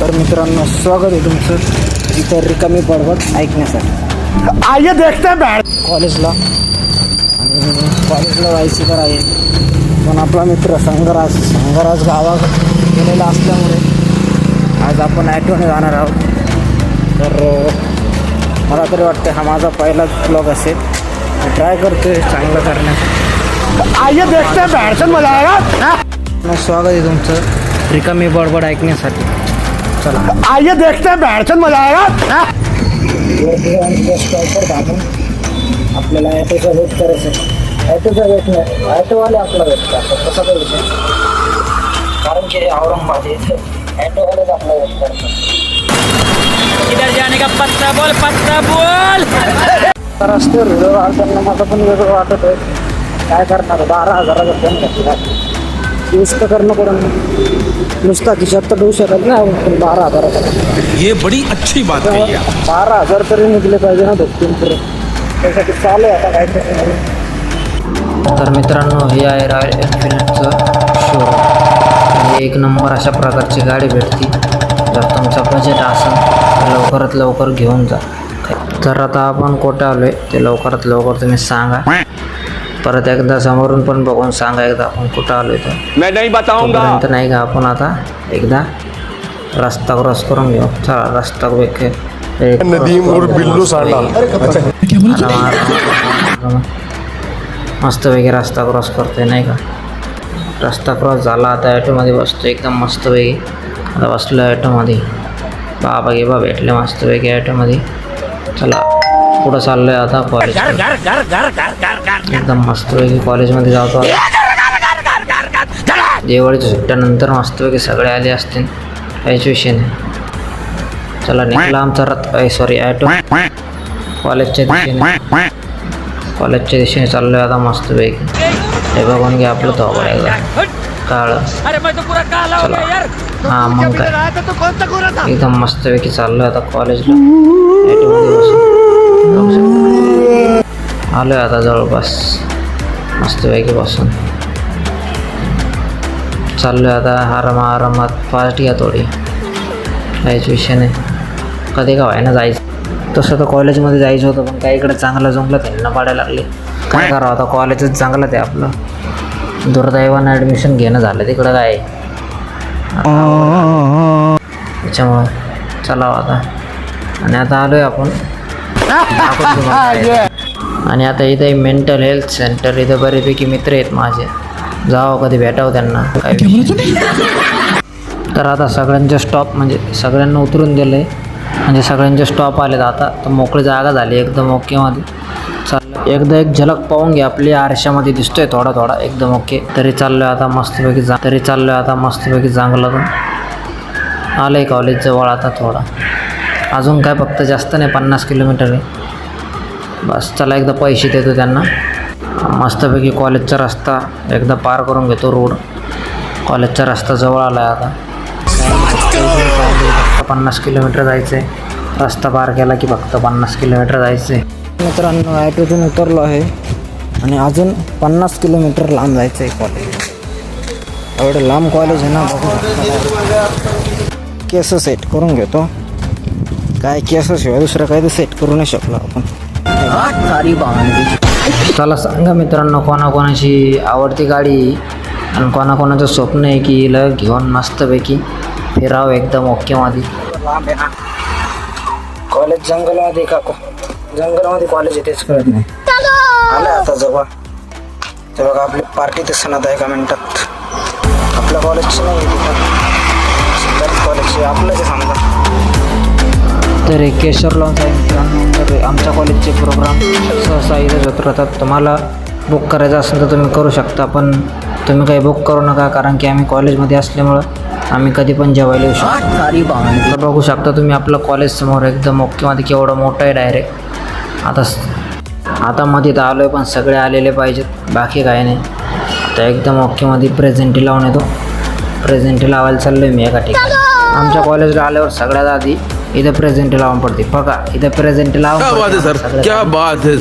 तर मित्रांनो स्वागत आहे तुमचं इतर रिकामी बडबड ऐकण्यासाठी. आइए देखते हैं बैठ कॉलेजला. आणि कॉलेजला जायचं तर आहे. पण आपला मित्र संगराज संगराज गावात गेलेला असल्यामुळे आज आपण ॲटोने जाणार आहोत. तर मला तरी वाटतं हा माझा पहिलाच ब्लॉग असेल. ट्राय करतोय चांगलं करण्यासाठी आइए देखते? मग स्वागत आहे तुमचं रिकामी बडबड ऐकण्यासाठी. चला. आइए देखते हैं बैठ से मजा आएगा। हाँ? आपल्याला ॲटोचा वेट करायचं आहे. ॲटोचा वेट नाही ॲटोवाले आपला वेट करतात तसा काही विषय नाही. कारण की हे औरंगाबाद आहे ॲटोवालेच आपला वेट करतात. इधर जाने का पत्ता बोल पत्ता बोल। तर रस्त्यावर व्हिडिओ काढताना मला पण वेगळं वाटत आहे. काय करणार? बारा हजाराचा फोन घेतला. तर करणं पडून नुसता खिशात तर देऊ शकत नाही पण बारा हजाराचा ये बड़ी अच्छी बात कही आप बारा हजार तरी निघले पाहिजे ना दोन पुढे त्यासाठी चालू आहे आता काय तर मित्रांनो हे आहे रॉयल एनफिल्डचं शोरूम हे एक नंबर अशा प्रकारची गाडी भेटती. जर तुमचं बजेट असेल तर लवकरात लवकर घेऊन जा. तर आता आपण कुठे आलो आहे ते लवकरात लवकर तुम्ही सांगा. परत एकदा समोरून पण बघून सांगा एकदा आपण कुठं आलो आहे तर मैं नहीं बताऊंगा. तोपर्यंत नाही का आपण आता एकदा रस्ता क्रॉस करून घेऊ. चला रस्ता वेग नदीम और बिल्लू सांडा. मस्तपैकी रस्ता क्रॉस करतोय नाही का? रस्ता क्रॉस झाला आता ॲटोमध्ये बसतो एकदम मस्तपैकी. आता बसलो ॲटोमध्ये बाबा गे बा भेटले मस्तपैकी ॲटोमध्ये चला. पुढं चाललो आहे आता कॉलेज एकदम मस्तपैकी कॉलेजमध्ये जातो दिवाळीच्या सुट्ट्यानंतर मस्तपैकी सगळे आले असतील. काहीच विषय नाही. चला निघाला आमचा रथ. सॉरी ॲटो कॉलेजच्या दिशेने. कॉलेजच्या दिशेने चाललोय आता मस्तपैकी हे बघून घ्या आपलं थोबड एकदा काळं. हो हां मग काय? एकदम मस्तपैकी चाललोय आता कॉलेजला ॲटोमध्ये बसून. बघू शकता. आलोय आता जवळपास. मस्तपैकी बसून. चाललोय आता आरामा आरामात फास्ट घ्या थोडी. काहीच विषय नाही. कधी का व्हायना जायचं. तसं तर कॉलेजमध्ये जायचं होतं पण काही इकडे चांगलं जमलं त्यांना पाडायला लागले. काय करावं आता? कॉलेजच चांगलं ते आपलं. दुर्दैवानं ॲडमिशन घेणं झालं तिकडं काय? आहे. त्याच्यामुळं चलावं आता. आणि आता आलोय आपण. दाखवतो तुम्हाला. आणि आता इथं मेंटल हेल्थ सेंटर इथं बरेपैकी मित्र आहेत माझे. जावं कधी भेटावं त्यांना. नाही. तर आता सगळ्यांचे स्टॉप म्हणजे सगळ्यांना उतरून दिले म्हणजे सगळ्यांचे स्टॉप आलेत आता. तर मोकळी जागा झाली एकदम ओकेमध्ये चाललं. एकदा एक झलक पाहून घ्या. आपली आरशामध्ये दिसतोय थोडा थोडा. एकदम ओके तरी चाललोय आता मस्तपैकी जा तरी चाललोय आता मस्तपैकी चांगलं तर आलं आहे कॉलेज जवळ आता थोडा. अजून काय फक्त जास्त नाही पन्नास किलोमीटर आहे. बस चला एकदा पैसे देतो त्यांना. मस्तपैकी कॉलेजचा रस्ता एकदा पार करून घेतो रोड. कॉलेजचा रस्ता जवळ आला आहे आता पन्नास किलोमीटर जायचं आहे रस्ता पार केला की फक्त पन्नास किलोमीटर जायचं आहे मित्रांनो ॲटोतून उतरलो आहे. आणि अजून पन्नास किलोमीटर लांब जायचं आहे कॉलेज. एवढं लांब कॉलेज आहे ना बघू केस सेट करून घेतो. काय केस शिवाय दुसरं काही तर सेट करू नाही शकलो आपण. चला सांगा मित्रांनो कोणाकोणाची आवडती गाडी आणि कोणाकोणाचं स्वप्न आहे की हिला घेऊन मस्तपैकी फिरावं एकदम ना. कॉलेज जंगलमध्ये का जंगलमध्ये कॉलेज आहे तेच कळत नाही. आलं आता जवळ. ते बघा आपली पार्टी दिसणार आहे एका मिनिटात आपल्या कॉलेजची नाही कॉलेजची आपलंच आहे समजा. तर केशर लॉन्च आहे तर आमच्या कॉलेजचे प्रोग्राम सहसा इथेच होत राहतात. तुम्हाला बुक करायचं असेल तर तुम्ही करू शकता पण तुम्ही काही बुक करू नका कारण की आम्ही कॉलेजमध्ये असल्यामुळं आम्ही कधी पण जेवायला येऊ शकतो तर बघू शकता तुम्ही आपलं कॉलेज समोर एकदम ओकेमध्ये केवढं मोठं आहे डायरेक्ट आता आता मध्ये तर आलो आहे पण सगळे आलेले पाहिजेत बाकी काय नाही. आता एकदम ओकेमध्ये प्रेझेंटी लावून येतो. प्रेझेंटी लावायला चाललो आहे मी एका ठिकाणी. आमच्या कॉलेजला आल्यावर सगळ्यात आधी इधर प्रेजेंट लावून पडते पका इधर प्रेजेंट लावून क्या बात है सर क्या बात है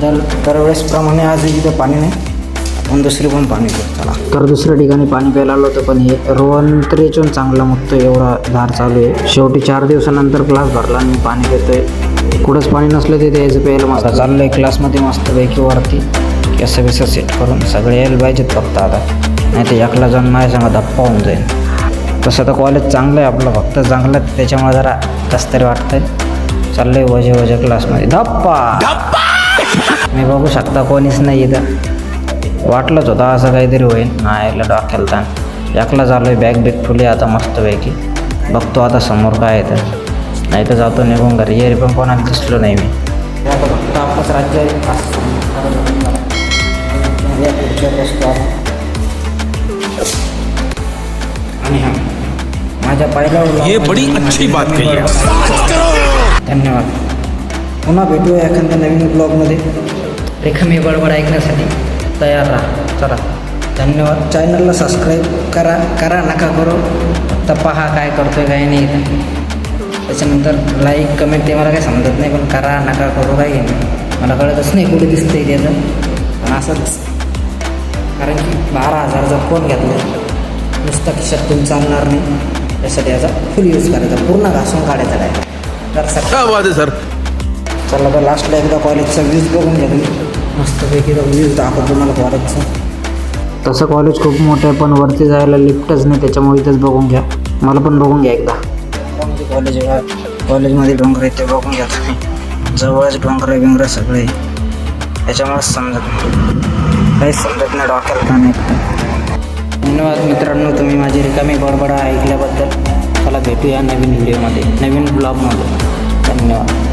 दर दरवेळेसप्रमाणे आज इथं पाणी नाही आपण दुसरी पण पाणी घेऊ चला. तर दुसऱ्या ठिकाणी पाणी प्यायला आलो होतं पण हे रोहन तरी याच्याहून चांगला मुक्त एवढा धार चालू आहे. शेवटी चार दिवसानंतर क्लास भरला आणि पाणी पितोय. कुठंच पाणी नसलं तिथे यायचं प्यायला मस्त. चाललं आहे क्लासमध्ये मस्तपैकी वरती. कसं बिसं सेट करून सगळे यायला पाहिजेत फक्त आता. नाही तर एकला जाऊन माझ्या संग धप्पा होऊन जाईल तसं तर कॉलेज चांगलं आहे आपलं फक्त चांगलं आहे त्याच्यामुळे जरा कसं तरी वाटतंय. चाललंय वजे वजे क्लासमध्ये धप्पा! मी बघू शकता कोणीच नाही इथं. वाटलंच होतं असं काहीतरी होईल. नाही यायला डोक्याला ताण एकला झालो आहे बॅग बिग ठुली आता मस्तपैकी बघतो आता समोर काय येतं नाही तर जातो निघून घरी. येरी पण कोणाला दिसलो नाही मी. आता फक्त आपलंच राज्य. आणि हा माझ्या पहिल्या ये बड़ी अच्छी बात कही धन्यवाद. पुन्हा भेटूया एखाद्या नवीन ब्लॉगमध्ये रेखमी बडबड ऐकण्यासाठी. तयार राहा. चला. धन्यवाद. चॅनलला सबस्क्राईब करा करा नका करू. फक्त पहा काय करतोय काय नाही. त्याच्यानंतर लाईक कमेंट ते मला काही समजत नाही पण करा नका करू काही. नाही मला कळतच नाही कुठे दिसतंय त्याचं पण असंच. कारण की बारा हजारचा फोन घेतला नुसता खिशातून चालणार नाही. त्यासाठी याचा फुल यूज करायचा पूर्ण घासून काढायचा काय तर सर चला तर लास्टला एकदा कॉलेजचा व्ह्यूज बघून तुम्ही मस्तपैकी व्ह्यूज दाखवतो तुम्हाला कॉलेजचं तसं कॉलेज खूप मोठं आहे पण वरती जायला लिफ्टच नाही त्याच्यामुळे इथंच बघून घ्या. मला पण बघून घ्या एकदा. म्हणजे कॉलेज कॉलेजमध्ये डोंगर आहे ते बघून घ्या तुम्ही. जवळच डोंगर बिंगर सगळे. त्याच्यामुळेच समजत नाही. काहीच समजत नाही डॉक्टर का नाही. धन्यवाद मित्रांनो तुम्ही माझी रिकामी बडबडा ऐकल्याबद्दल. चला भेटूया नवीन व्हिडिओमध्ये नवीन ब्लॉगमध्ये धन्यवाद.